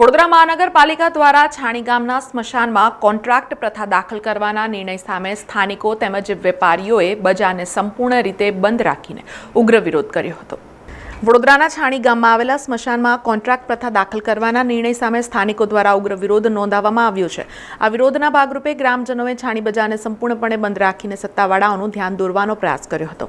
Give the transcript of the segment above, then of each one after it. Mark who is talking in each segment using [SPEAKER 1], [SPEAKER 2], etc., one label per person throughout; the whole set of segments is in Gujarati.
[SPEAKER 1] વડોદરા મહાનગરપાલિકા દ્વારા છાણી ગામના સ્મશાનમાં કોન્ટ્રાક્ટ પ્રથા દાખલ કરવાના નિર્ણય સામે સ્થાનિકો તેમજ વેપારીઓએ બજારને સંપૂર્ણ રીતે બંધ રાખીને ઉગ્ર વિરોધ કર્યો હતો. વડોદરાના છાણી ગામમાં આવેલા સ્મશાનમાં કોન્ટ્રાક્ટ પ્રથા દાખલ કરવાના નિર્ણય સામે સ્થાનિકો દ્વારા ઉગ્ર વિરોધ નોંધાવવામાં આવ્યો છે. આ વિરોધના ભાગરૂપે ગ્રામજનોએ છાણી બજારને સંપૂર્ણપણે બંધ રાખીને સત્તાવાળાઓનું ધ્યાન દોરવાનો પ્રયાસ કર્યો હતો.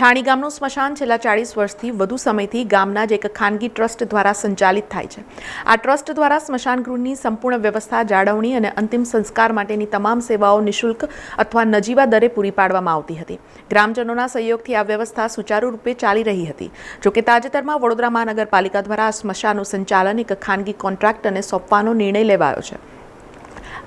[SPEAKER 1] છાણી ગામનું સ્મશાન છેલ્લા ચાળીસ વર્ષથી વધુ સમયથી ગામના જ એક ખાનગી ટ્રસ્ટ દ્વારા સંચાલિત થાય છે. આ ટ્રસ્ટ દ્વારા સ્મશાન ગૃહની સંપૂર્ણ વ્યવસ્થા, જાળવણી અને અંતિમ સંસ્કાર માટેની તમામ સેવાઓ નિઃશુલ્ક અથવા નજીવા દરે પૂરી પાડવામાં આવતી હતી. ગ્રામજનોના સહયોગથી આ વ્યવસ્થા સુચારુ રૂપે ચાલી રહી હતી. જોકે તાજેતરમાં વડોદરા મહાનગરપાલિકા દ્વારા આ સ્મશાનનું સંચાલન એક ખાનગી કોન્ટ્રાક્ટરને સોંપવાનો નિર્ણય લેવાયો છે.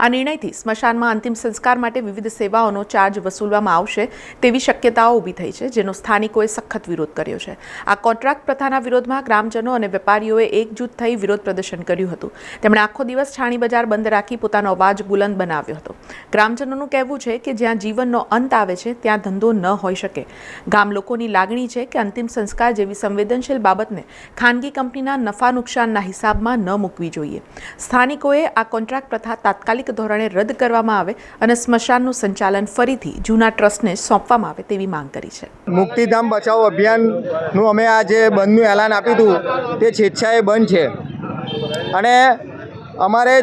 [SPEAKER 1] આ નિર્ણયથી સ્મશાનમાં અંતિમ સંસ્કાર માટે વિવિધ સેવાઓનો ચાર્જ વસૂલવામાં આવશે તેવી શક્યતાઓ ઊભી થઈ છે, જેનો સ્થાનિકોએ સખત વિરોધ કર્યો છે. આ કોન્ટ્રાક્ટ પ્રથાના વિરોધમાં ગ્રામજનો અને વેપારીઓએ એકજૂથ થઈ વિરોધ પ્રદર્શન કર્યું હતું. તેમણે આખો દિવસ છાણી બજાર બંધ રાખી પોતાનો અવાજ બુલંદ બનાવ્યો હતો. ગ્રામજનોનું કહેવું છે કે જ્યાં જીવનનો અંત આવે છે, ત્યાં ધંધો ન હોઈ શકે. ગામ લોકોની લાગણી છે કે અંતિમ સંસ્કાર જેવી સંવેદનશીલ બાબતને ખાનગી કંપનીના નફા નુકસાનના હિસાબમાં ન મૂકવી જોઈએ. સ્થાનિકોએ આ કોન્ટ્રાક્ટ પ્રથા તાત્કાલિક ધોરણે રદ કરવામાં આવે અને સ્મશાનનું સંચાલન ફરીથી જૂના ટ્રસ્ટને સોંપવામાં આવે તેવી માંગ કરી છે.
[SPEAKER 2] મુક્તિધામ બચાવો અભિયાનનું અમે આ જે બંધનું એલાન આપ્યું હતું, તે સ્વેચ્છાએ બંધ છે. અને અમારે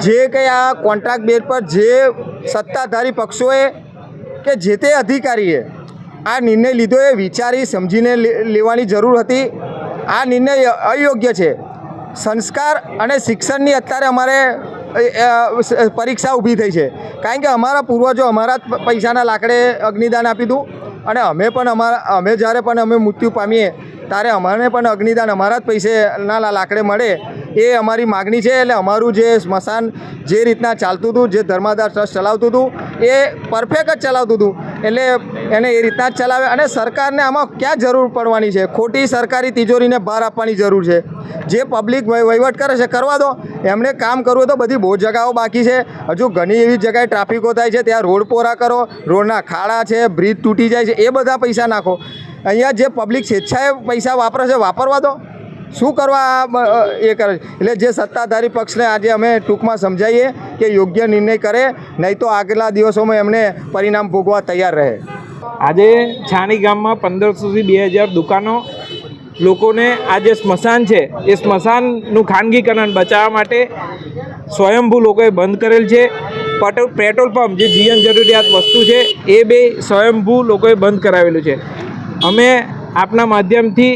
[SPEAKER 2] જે કંઈ આ કોન્ટ્રાક્ટ બેઝ પર જે સત્તાધારી પક્ષોએ કે જે તે અધિકારીએ આ નિર્ણય લીધો એ વિચારી સમજીને લેવાની જરૂર હતી. આ નિર્ણય અયોગ્ય છે. સંસ્કાર અને શિક્ષણની અત્યારે અમારે પરીક્ષા ઊભી થઈ છે. કારણ કે અમારા પૂર્વજો અમારા જ પૈસાના લાકડે અગ્નિદાન આપી હતું અને અમે પણ અમારા, અમે જ્યારે પણ અમે મૃત્યુ પામીએ ત્યારે અમારે પણ અગ્નિદાન, અમારા જ પૈસેના લાકડે મળે એ અમારી માગણી છે. એટલે અમારું જે સ્મશાન જે રીતના ચાલતું હતું, જે ધર્માદાર ટ્રસ્ટ ચલાવતું હતું, એ પરફેક્ટ જ ચલાવતું હતું. એટલે એને એ રીતના જ ચલાવે. અને સરકારને આમાં ક્યાં જરૂર પડવાની છે? ખોટી સરકારી તિજોરીને ભાર આપવાની જરૂર છે. જે પબ્લિક વહી- વહીવટ કરે છે, કરવા દો. એમણે કામ કરવું તો બધી બહુ જગાઓ બાકી છે. હજુ ઘણી એવી જગાએ ટ્રાફિકો થાય છે, ત્યાં રોડ પોરા કરો. રોડના ખાડા છે, બ્રિજ તૂટી જાય છે. એ બધા પૈસા નાખો. અહીંયા જે પબ્લિક સ્વેચ્છાએ પૈસા વાપરે છે, વાપરવા દો. શું કરવા એ કરે એટલે જે સત્તાધારી પક્ષને આજે અમે ટૂંકમાં સમજાવીએ કે યોગ્ય નિર્ણય કરે, નહીં તો આગલા દિવસોમાં એમને પરિણામ ભોગવા તૈયાર રહે.
[SPEAKER 3] આજે છાણી ગામમાં પંદરસોથી બે હજાર દુકાનો લોકોને આ જે સ્મશાન છે, એ સ્મશાનનું ખાનગીકરણ બચાવવા માટે સ્વયંભૂ લોકોએ બંધ કરેલ છે. પેટ્રોલ પેટ્રોલ પંપ જે જીવન જરૂરિયાત વસ્તુ છે, એ બે સ્વયંભૂ લોકોએ બંધ કરાવેલું છે. અમે આપના માધ્યમથી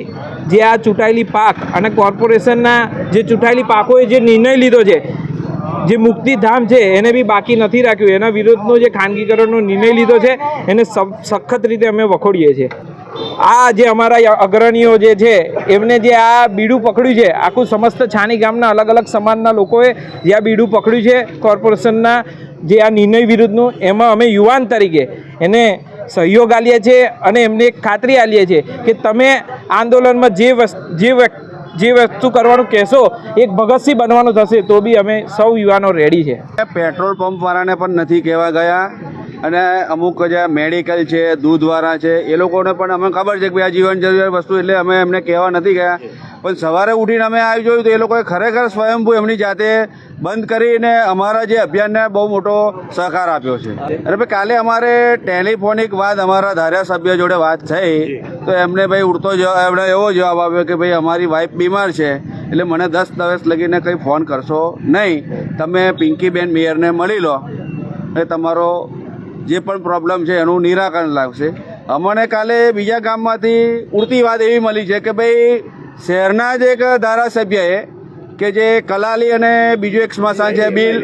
[SPEAKER 3] જે આ ચૂંટાયેલી પાક અને કોર્પોરેશનના જે ચૂંટાયેલી પાકોએ જે નિર્ણય લીધો છે, જે મુક્તિધામ છે, એને બી બાકી નથી રાખ્યું. એના વિરોધનો જે ખાનગીકરણનો નિર્ણય લીધો છે, એને સખત રીતે અમે વખોડીએ છીએ. આ જે અમારા અગ્રણીઓ જે છે, એમને જે આ બીડું પકડ્યું છે, આખું સમસ્ત છાણી ગામના અલગ અલગ સમાજના લોકોએ જે આ બીડું પકડ્યું છે, કોર્પોરેશનના જે આ નિર્ણય વિરુદ્ધનું, એમાં અમે યુવાન તરીકે, એને સહયોગ આલીએ છીએ અને એમને ખાતરી આલીએ છીએ કે તમે આંદોલનમાં જે જે જે વસ્તુ કરવાનું કહેશો, એક ભગતસિંહ બનવાનું થશે, તો બી અમે સૌ યુવાનો રેડી છે.
[SPEAKER 4] પેટ્રોલ પંપ વાળાને પણ નથી કહેવા ગયા. અને અમુક જે મેડિકલ છે, દૂધવાળા છે, એ લોકોને પણ અમે ખબર છે કે આ જીવન જરૂરિયાત વસ્તુ એટલે અમે એમને કહેવા નથી ગયા. પણ સવારે ઉઠીને અમે આવી જોયું તો એ લોકોએ ખરેખર સ્વયંભૂ એમની જાતે બંધ કરીને અમારા જે અભિયાનને બહુ મોટો સહકાર આપ્યો છે. અને ભાઈ, કાલે અમારે ટેલિફોનિક વાત અમારા ધારાસભ્ય જોડે વાત થઈ તો એમને ભાઈ ઉડતો જવાબ એમણે એવો જવાબ આપ્યો કે ભાઈ અમારી વાઈફ બીમાર છે, એટલે મને દસ દિવસ લગીને કંઈ ફોન કરશો નહીં. તમે પિંકીબેન મેયરને મળી લો. એ તમારો જે પણ પ્રોબ્લેમ છે એનું નિરાકરણ લાવશે. અમને કાલે બીજા ગામમાંથી ઉડતી વાત એવી મળી છે કે ભાઈ, શહેરના જ એક ધારાસભ્યએ કે જે કલાલી અને બીજું એક સ્મશાન છે, બિલ,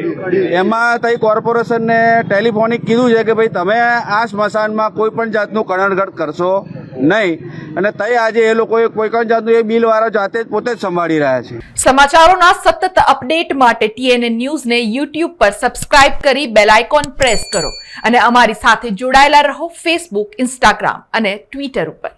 [SPEAKER 4] એમાં તઈ કોર્પોરેશનને ટેલિફોનિક કીધું છે કે ભાઈ, તમે આ સ્મશાનમાં કોઈ પણ જાતનું કણરગટ કરશો નહીં. અને તઈ આજે એ લોકોએ કોઈ પણ જાતનું એ બિલવાળા જાતે જ પોતે જ સંભાળી રહ્યા છે.
[SPEAKER 1] સમાચારોના સતત અપડેટ માટે ટીએનએ ન્યૂઝને યુટ્યુબ પર સબસ્ક્રાઇબ કરી બેલ આઇકોન પ્રેસ કરો. અને અમારી સાથે જોડાયેલા રહો ફેસબુક, ઇન્સ્ટાગ્રામ અને ટ્વિટર ઉપર.